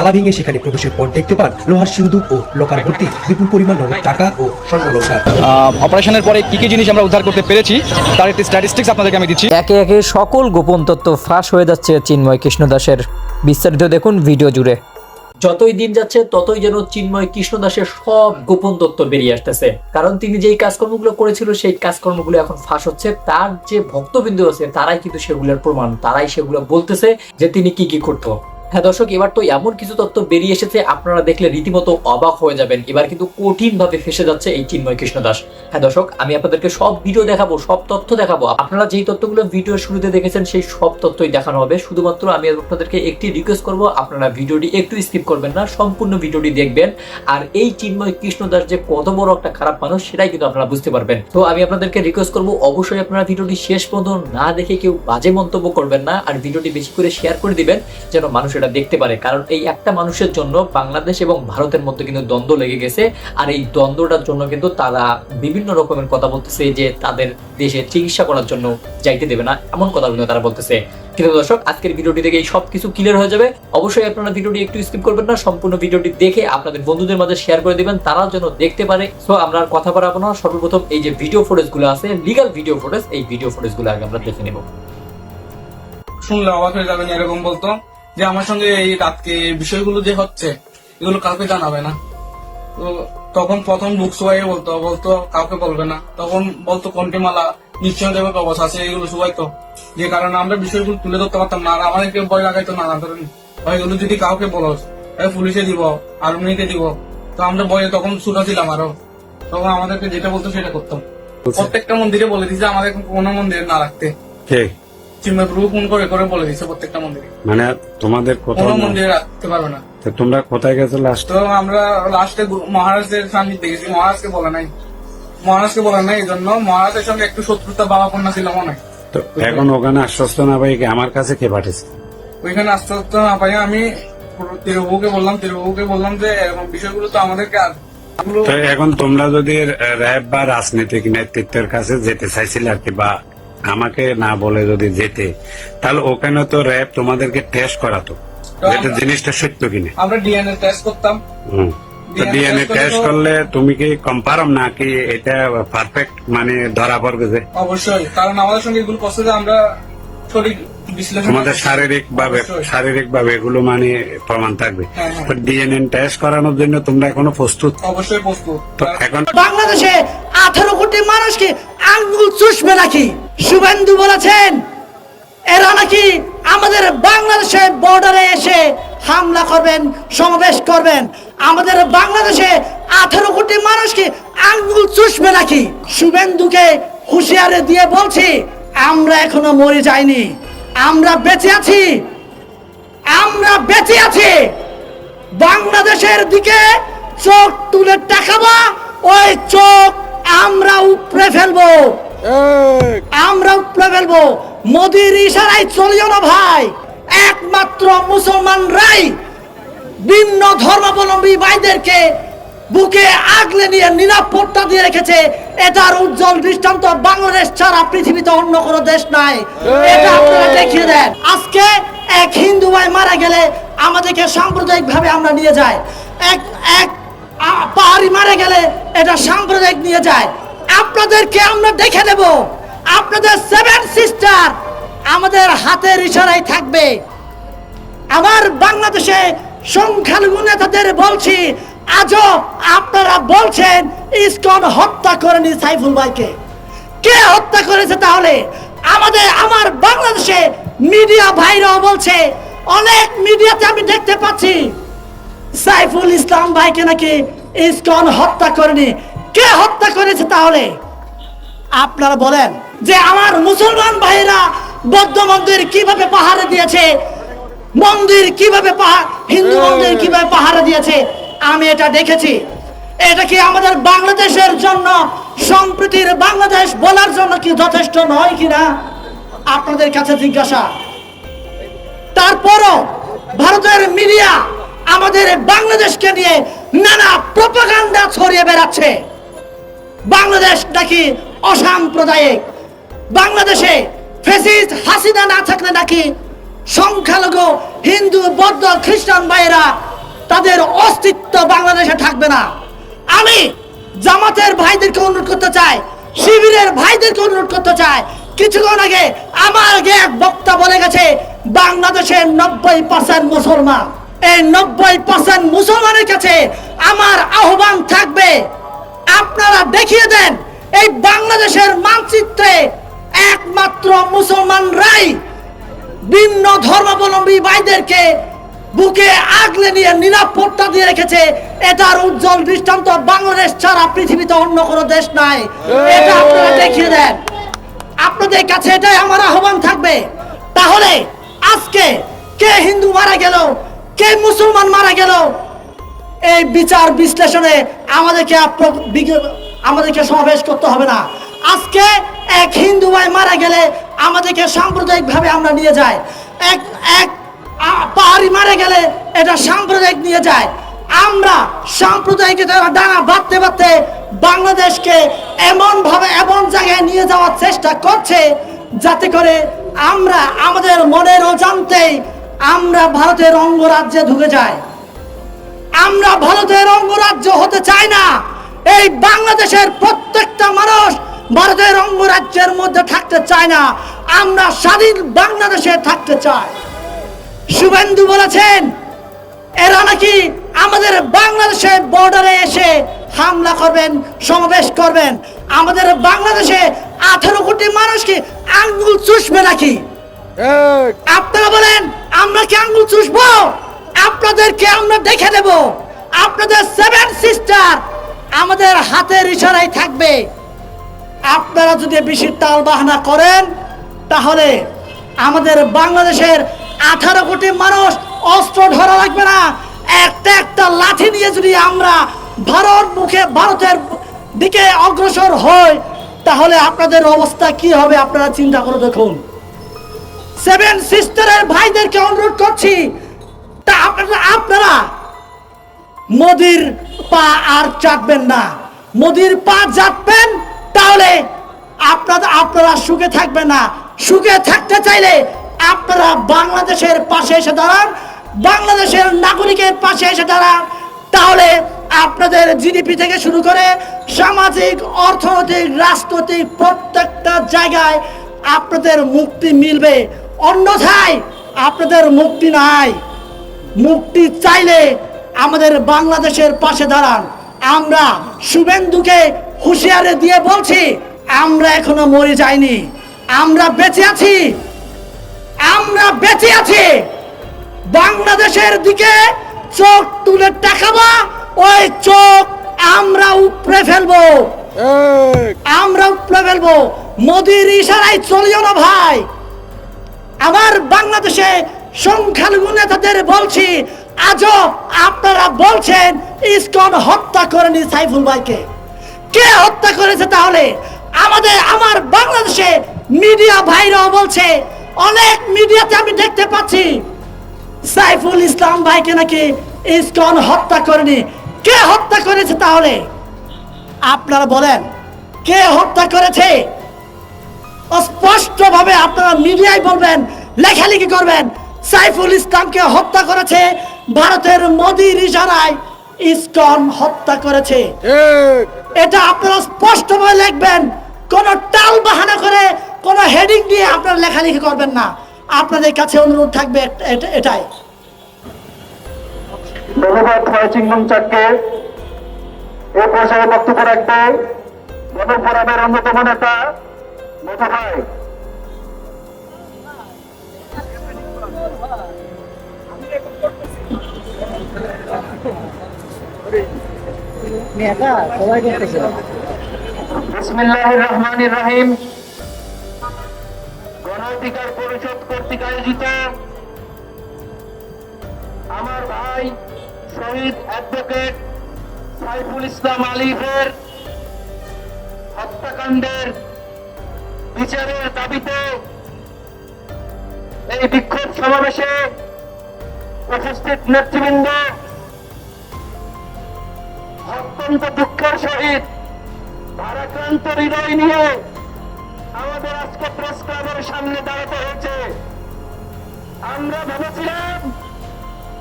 তালা ভেঙে সেখানে প্রবেশের পর দেখতে পান লোহার সিন্দুক ও লোকার ভর্তি বিপুল পরিমাণ নগদ টাকা ও স্বর্ণলঙ্কার। অপারেশনের পরে কি কি জিনিস আমরা উদ্ধার করতে পেরেছি তার একটি স্ট্যাটিস্টিক্স আপনাদেরকে আমি দিচ্ছি। একে একে সকল গোপন তথ্য ফাঁস হয়ে যাচ্ছে চিন্ময় কৃষ্ণদাসের। বিস্তারিত দেখুন ভিডিও জুড়ে। যতই দিন যাচ্ছে ততই যেন চিন্ময় কৃষ্ণদাসের সব গোপন তথ্য বেরিয়ে আসতেছে। কারণ তিনি যেই কাজকর্মগুলো করেছিল সেই কাজকর্মগুলো এখন ফাঁস হচ্ছে। তার যে ভক্তবিন্দু আছে তারাই কিন্তু সেগুলোর প্রমাণ তারাই সেগুলো বলতেছে যে তিনি কি কি করতো। হ্যাঁ দর্শক, এবার তো এমন কিছু তথ্য বেরিয়ে এসেছে, আপনারা দেখলে রীতিমতো অবাক হয়ে যাবেন। এবার কিন্তু কঠিন ভাবে ফেসে যাচ্ছে এই চিন্ময় কৃষ্ণ দাস। হ্যাঁ দর্শক, আমি আপনাদেরকে সব ভিডিও দেখাবো, সব তথ্য দেখাবো। আপনারা যেই তথ্যগুলো ভিডিও শুরুতে দেখেছেন, সেই সব তথ্যই দেখানো হবে। শুধুমাত্র আমি আপনাদেরকে একটি রিকোয়েস্ট করব, আপনারা ভিডিওটি একটু স্কিপ করবেন না, সম্পূর্ণ ভিডিওটি দেখবেন। আর এই চিন্ময় কৃষ্ণ দাস যে কত বড় একটা খারাপ মানুষ, সেটাই কিন্তু আপনারা বুঝতে পারবেন। তো আমি আপনাদেরকে রিকোয়েস্ট করব, অবশ্যই আপনারা ভিডিওটি শেষ পর্যন্ত না দেখে কেউ বাজে মন্তব্য করবেন না, আর ভিডিওটি বেশি করে শেয়ার করে দিবেন, যেন মানুষ এটা দেখতে পারে। কারণ এই একটা মানুষের জন্য বাংলাদেশ এবং ভারতের মধ্যে কিন্তু দ্বন্দ্ব লেগে গেছে। আর এই দ্বন্দ্বটার জন্য কিন্তু তারা বিভিন্ন রকমের কথা বলতেছে যে তাদের দেশে চিকিৎসা করার জন্য যাইতে দেবে না। এমন কথা কিন্তু তারা বলতেছে। কিন্তু দর্শক, আজকের ভিডিওটি থেকে এই সব কিছু ক্লিয়ার হয়ে যাবে। অবশ্যই আপনারা ভিডিওটি একটু স্কিপ করবেন না। সম্পূর্ণ ভিডিওটি দেখে আপনাদের বন্ধুদের মাঝে শেয়ার করে দিবেন। তারা যেন দেখতে পারে। সো আমরা আর কথা বাড়াবো না। সর্বপ্রথম এই যে ভিডিও ফুটেজগুলো আছে লিগাল ভিডিও ফুটেজ এই ভিডিও ফুটেজগুলো আগে আমরা দেখে নেব। শুনলে অবাক হয়ে যাবেন এরকম বলতো। যে আমার সঙ্গে এই রাতকে বিষয়গুলো যে হচ্ছে এগুলো কাউকে জানাবে না। তো তখন প্রথম বুক সবাই বলতো বলতো কাউকে বলবে না। তখন বলতো কন্টিমালা নিশ্চয় দেবে অবস্থা আছে। এগুলো সবাই তো যে কারণে আমরা বিষয়গুলো তুলে ধরতে পারতাম না আর আমাদেরকে ভয় লাগাইতো না ধরেন। এগুলো যদি কাউকে বলো পুলিশে দিব আর্মিকে দিব। তো আমরা ভয়ে তখন ছুটা ছিলাম আরও। তখন আমাদেরকে যেটা বলতো সেটা করতাম। প্রত্যেকটা মন্দিরে বলে দিছে আমাদের কোনো মন্দিরে না রাখতে। কে? চিন্ময় প্রভু ফোন করে করে বলে দিছে প্রত্যেকটা মন্দিরে? মানে তোমাদের কোথাও কোনো মন্দিরে রাখতে পারবে না। তো তোমরা কোথায় গেছো লাস্ট তো আমরা লাস্টে মহারাজের সান্নিধ্যে গেছি। মহারাজকে বলে নাই। মহারাজকে বলে নাই এই জন্য মহারাজের সঙ্গে একটু শত্রুতা বাবা কন্যা ছিল মনে হয়। তো এখন ওখানে আশ্বস্ত না পাই আমার কাছে কে পাঠিয়েছে? ওইখানে আস্তে না পাই আমি তিরুবাবুকে বললাম তিরুবাবুকে বললাম যে এরকম বিষয়গুলো তো আমাদেরকে আর- এগুলো তো এখন তোমরা যদি র্যাব বা রাজনৈতিক নেতৃত্বের কাছে যেতে চাইছিলে আর কি বা আমাকে না বলে যদি যেতে তাহলে ওখানে তো র্যাব তোমাদেরকে টেস্ট করাতো। এটা জিনিসটা সত্য কিনা। আমরা ডিএনএ টেস্ট করতাম। হুম। তো ডিএনএ টেস্ট করলে তুমি কি কম্পারম নাকি এটা পারফেক্ট মানে ধরা পড়বে যে? অবশ্যই কারণ আমাদের সঙ্গে এগুলো যে আমরা বিশ্লেষণ তোমাদের শারীরিক ভাবে শারীরিক ভাবে এগুলো মানে প্রমাণ থাকবে। হ্যাঁ, হ্যাঁ। ডিএনএ টেস্ট করানোর জন্য তোমরা এখনও প্রস্তুত? অবশ্যই প্রস্তুত। তো এখন বাংলাদেশে আঠারো কোটি মানুষকে আঙ্গুল চুষবে নাকি? শুভেন্দু বলেছেন এরা নাকি আমাদের বাংলাদেশে বর্ডারে এসে হামলা করবেন সমাবেশ করবেন। আমাদের বাংলাদেশে আঠারো কোটি মানুষকে আঙ্গুল চুষবে নাকি? শুভেন্দুকে হুঁশিয়ারে দিয়ে বলছি আমরা এখনও মরে যাইনি। আমরা বেঁচে আছি। আমরা বেঁচে আছি। বাংলাদেশের দিকে চোখ তুলে তাকাবা ওই চোখ আমরা উপড়ে ফেলব। আমরা উপড়ে ফেলব। মোদির ইশারায় চলিও না ভাই। একমাত্র মুসলমানরাই ভিন্ন ধর্মাবলম্বী ভাইদেরকে বুকে আগলে নিয়ে নিরাপত্তা দিয়ে রেখেছে। এটার উজ্জ্বল দৃষ্টান্ত বাংলাদেশ ছাড়া পৃথিবীতে অন্য কোনো দেশ নাই। এটা আপনারা দেখিয়ে দেন। আজকে এক হিন্দু ভাই মারা গেলে আমাদেরকে সাম্প্রদায়িক ভাবে আমরা নিয়ে যাই। এক এক পাহাড়ি মারা গেলে এটা সাম্প্রদায়িক নিয়ে যায়। আপনাদেরকে আমরা দেখে দেব আপনাদের সেভেন সিস্টার আমাদের হাতের ইশারায় থাকবে। আমার বাংলাদেশে সংখ্যালঘু নেতাদের বলছি আজও আপনারা বলছেন ইসকন হত্যা করেনি সাইফুল ভাইকে। কে হত্যা করেছে তাহলে? আমাদের, আমার বাংলাদেশে মিডিয়া ভাইরাও বলছে, অনেক মিডিয়াতে আমি দেখতে পাচ্ছি, সাইফুল ইসলাম ভাইকে নাকি ইসকন হত্যা করেনি। কে হত্যা করেছে তাহলে? আপনারা বলেন যে আমার মুসলমান ভাইরা বৌদ্ধ মন্দির কীভাবে পাহাড়ে দিয়েছে, মন্দির কীভাবে পাহাড় হিন্দু মন্দির কীভাবে পাহাড়ে দিয়েছে আমি এটা দেখেছি। এটা কি আমাদের বাংলাদেশের জন্য, সম্প্রীতির বাংলাদেশ বলার জন্য কি যথেষ্ট নয় কিনা? আপনাদের কাছে জিজ্ঞাসা। তারপরও ভারতের মিডিয়া আমাদের বাংলাদেশকে নিয়ে নানা প্রপাগান্ডা ছড়িয়ে বেড়াচ্ছে। বাংলাদেশ নাকি অসাম্প্রদায়িক? বাংলাদেশে ফেসিস্ট হাসিনা না থাকলে নাকি সংখ্যালঘু, হিন্দু, বৌদ্ধ, খ্রিস্টান ভাইয়েরা তাদের অস্তিত্ব বাংলাদেশে থাকবে না। আমি জামাতের ভাইদেরকে অনুরোধ করতে চাই, শিবিরের ভাইদেরকে অনুরোধ করতে চাই। কিছুক্ষণ আগে আমার আগে এক বক্তা বলে গেছে বাংলাদেশের নব্বই পার্সেন্ট মুসলমান। এই নব্বই পার্সেন্ট মুসলমানের কাছে আমার আহ্বান থাকবে। আপনারা দেখিয়ে দেন, এই বাংলাদেশের মানচিত্রে একমাত্র মুসলমানরাই ভিন্ন ধর্মাবলম্বী ভাইদেরকে বুকে আগলে নিয়ে নিরাপত্তা দিয়ে রেখেছে। এটার উজ্জ্বল দৃষ্টান্ত বাংলাদেশ ছাড়া পৃথিবীতে অন্য কোনো দেশ নাই। এটা আপনারা দেখিয়ে দেন। আপনাদের কাছে এটাই আমার আহ্বান থাকবে। তাহলে আজকে কে হিন্দু মারা গেল? কে মুসলমান মারা গেল? এই বিচার বিশ্লেষণে আমাদেরকে আমাদেরকে সমাবেশ করতে হবে না। আজকে এক হিন্দু ভাই মারা গেলে আমাদেরকে সাম্প্রদায়িক ভাবে আমরা নিয়ে যাই। এক এক পাহাড়ি মারা গেলে এটা সাম্প্রদায়িক নিয়ে যায়। আমরা সাম্প্রদায়িক ডানা বাঁধতে বাঁধতে বাংলাদেশকে এমন ভাবে এমন জায়গায় নিয়ে যাওয়ার চেষ্টা করছে যাতে করে আমরা আমাদের মনের অজান্তেই আমরা ভারতের অঙ্গরাজ্যে ঢুকে যাই। আমরা ভারতের অঙ্গরাজ্য হতে চাই না। এই বাংলাদেশের প্রত্যেকটা মানুষ ভারতের অঙ্গরাজ্যের মধ্যে থাকতে চায় না। আমরা স্বাধীন বাংলাদেশে থাকতে চাই। শুভেন্দু বলেছেন এরা নাকি আমাদের বাংলাদেশের বর্ডারে এসে হামলা করবেন সমাবেশ করবেন। আমাদের বাংলাদেশে আঠারো কোটি মানুষকে আঙ্গুল চুষবে নাকি? আপনারা বলেন আমরা কি আঙ্গুল চুষবো? আপনাদেরকে আমরা দেখে দেব। আপনাদের সেভেন সিস্টার আমাদের হাতের ইশারায় থাকবে। আপনারা যদি বেশি তাল বাহানা করেন তাহলে আমাদের বাংলাদেশের আঠারো কোটি মানুষ অস্ত্র ধরা লাগবে না। একটা একটা লাঠি নিয়ে যদি আমরা ভারত মুখে ভারতের দিকে অগ্রসর হই, তাহলে আপনাদের অবস্থা কি হবে আপনারা চিন্তা করে দেখুন। সেভেন সিস্টারের ভাইদেরকে অনুরোধ করছি, তা আপনারা আপনারা মোদির পা আর চাটবেন না। মোদির পা চাটবেন, তাহলে আপনারা আপনারা সুখে থাকবেন না। সুখে থাকতে চাইলে আপনারা বাংলাদেশের পাশে এসে দাঁড়ান, বাংলাদেশের নাগরিকের পাশে এসে দাঁড়ান। তাহলে আপনাদের জিডিপি থেকে শুরু করে সামাজিক, অর্থনৈতিক, রাজনৈতিক প্রত্যেকটা জায়গায় আপনাদের মুক্তি মিলবে। অন্যথায় আপনাদের মুক্তি নাই। মুক্তি চাইলে আমাদের বাংলাদেশের পাশে দাঁড়ান। আমরা শুভেন্দুকে হুঁশিয়ারে দিয়ে বলছি, আমরা এখনও মরে যাইনি। আমরা বেঁচে আছি। আমরা বেঁচে আছি। বাংলাদেশের দিকে চোখ তুলে তাকাবা ওই চোখ আমরা উপড়ে ফেলব। আমরা উপড়ে ফেলব। মোদির ইশারায় চলিও না ভাই। আমার বাংলাদেশে সংখ্যালঘু নেতাদের বলছি আজও আপনারা বলছেন ইসকন হত্যা করেনি সাইফুল ভাইকে। কে হত্যা করেছে তাহলে? আমাদের আমার বাংলাদেশে মিডিয়া ভাইরাও বলছে অনেক মিডিয়াতে আমি দেখতে পাচ্ছি। সাইফুল ইসলাম ভাইকে নাকি ইসকন হত্যা করেনি। কে হত্যা করেছে তাহলে? আপনারা বলেন কে হত্যা করেছে? স্পষ্টভাবে আপনারা মিডিয়ায় বলবেন লেখালেখি করবেন সাইফুল ইসলামকে হত্যা করেছে ভারতের মোদির ইশারায় ইসকন হত্যা করেছে। এটা আপনারা স্পষ্টভাবে লিখবেন কোন টাল বাহানা করে কোন হেডিং দিয়ে আপনারা লেখালেখি করবেন না। আপনাদের কাছে অনুরোধ থাকবে এটা- এটাই। ধন্যবাদ ফয়চিংমং চাককে। এ পর্যায়ে বক্তব্য রাখবে। গণফোরামের অন্যতম নেতা মধু ভাই। বিসমিল্লাহির রহমানির রহিম। আমার ভাই শহীদ অ্যাডভোকেট সাইফুল ইসলাম আলিফের হত্যাকাণ্ডের বিচারের দাবিতে এই বিক্ষোভ সমাবেশে উপস্থিত নেতৃবৃন্দ, অত্যন্ত দুঃখের সহিত ভারাক্রান্ত হৃদয় নিয়ে আমাদের আজকে প্রেস ক্লাবের সামনে দাঁড়াতে হয়েছে। আমরা ভেবেছিলাম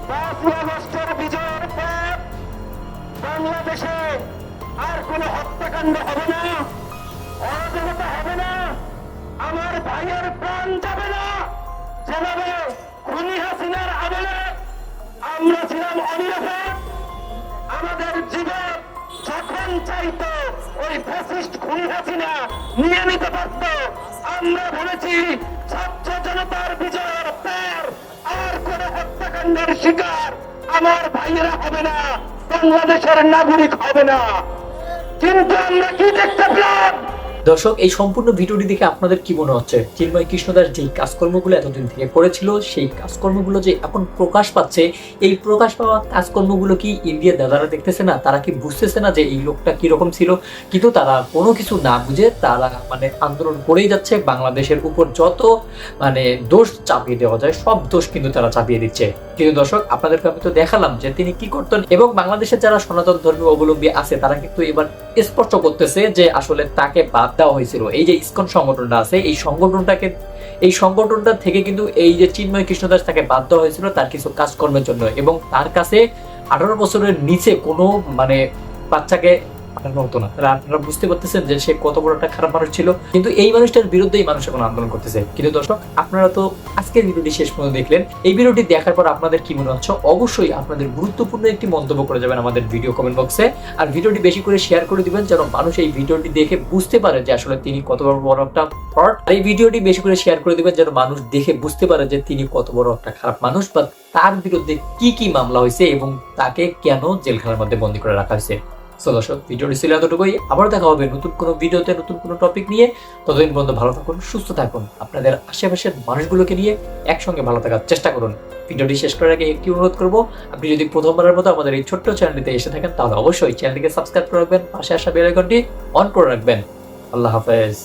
পাঁচই আগস্টের বিজয়ের পর বাংলাদেশে আর কোনো হত্যাকাণ্ড হবে না, অরাজকতা হবে না, আমার ভাইয়ের প্রাণ যাবে না। যেভাবে খুনি হাসিনার আমলে আমরা ছিলাম অনিরাপ আমাদের জীবন যখন চাইত ওই ফ্যাসিস্ট খুনি হাসিনা নিয়ে নিতে পারত, আমরা বলেছি ছাত্র জনতার বিজয়ের পর আর কোন হত্যাকাণ্ডের শিকার আমার ভাইয়েরা হবে না, বাংলাদেশের নাগরিক হবে না। কিন্তু আমরা কি দেখতে পেলাম? দর্শক, এই সম্পূর্ণ ভিডিওটি দেখে আপনাদের কি মনে হচ্ছে? চিন্ময় কৃষ্ণদাস যেই কাজকর্মগুলো এতদিন থেকে করেছিল, সেই কাজকর্মগুলো যে এখন প্রকাশ পাচ্ছে, এই প্রকাশ পাওয়া কাজকর্মগুলো কি ইন্ডিয়ার দাদারা দেখতেছে না? তারা কি বুঝতেছে না যে এই লোকটা কীরকম ছিল? কিন্তু তারা কোনো কিছু না বুঝে তারা মানে আন্দোলন করেই যাচ্ছে। বাংলাদেশের উপর যত মানে দোষ চাপিয়ে দেওয়া যায়, সব দোষ কিন্তু তারা চাপিয়ে দিচ্ছে। কিন্তু দর্শক, আপনাদেরকে আমি তো দেখালাম যে তিনি কি করতেন এবং বাংলাদেশের যারা সনাতন ধর্মীয় অবলম্বী আছে, তারা কিন্তু এবার স্পষ্ট করতেছে যে আসলে তাকে বাদ দেওয়া হয়েছিল। এই যে ইসকন সংগঠনটা আছে, এই সংগঠনটাকে, এই সংগঠনটা থেকে কিন্তু এই যে চিন্ময় কৃষ্ণদাস তাকে বাদ দেওয়া হয়েছিল তার কিছু কাজকর্মের জন্য এবং তার কাছে আঠারো বছরের নিচে কোনো মানে বাচ্চাকে পাঠানো হতো না। তাহলে আপনারা বুঝতে পারতেছেন যে সে কত বড় একটা খারাপ মানুষ ছিল। কিন্তু এই মানুষটার বিরুদ্ধেই মানুষ এখন আন্দোলন করতেছে। কিন্তু দর্শক, আপনারা তো আজকের ভিডিওটি শেষ পর্যন্ত দেখলেন। এই ভিডিওটি দেখার পর আপনাদের কি মনে হচ্ছে? অবশ্যই আপনাদের গুরুত্বপূর্ণ একটি মন্তব্য করে যাবেন আমাদের ভিডিও কমেন্ট বক্সে আর ভিডিওটি বেশি করে শেয়ার করে দিবেন, যেন মানুষ এই ভিডিওটি দেখে বুঝতে পারে যে আসলে তিনি কত বড় বড় একটা ফ্রড আর এই ভিডিওটি বেশি করে শেয়ার করে দিবেন, যেন মানুষ দেখে বুঝতে পারে যে তিনি কত বড় একটা খারাপ মানুষ। বা তার বিরুদ্ধে কি কি মামলা হয়েছে এবং তাকে কেন জেলখানার মধ্যে বন্দী করে রাখা হয়েছে? সো দর্শক, ভিডিওটি ছিল এতটুকুই। আবার দেখা হবে নতুন কোনো ভিডিওতে, নতুন কোনো টপিক নিয়ে। ততদিন পর্যন্ত ভালো থাকুন, সুস্থ থাকুন। আপনাদের আশেপাশের মানুষগুলোকে নিয়ে একসঙ্গে ভালো থাকার চেষ্টা করুন। ভিডিওটি শেষ করার আগে একটি অনুরোধ করব, আপনি যদি প্রথমবারের মতো আমাদের এই ছোট্ট চ্যানেলটিতে এসে থাকেন, তাহলে অবশ্যই চ্যানেলটিকে সাবস্ক্রাইব করে রাখবেন, পাশে আসা বেল আইকনটি অন করে রাখবেন। আল্লাহ হাফেজ।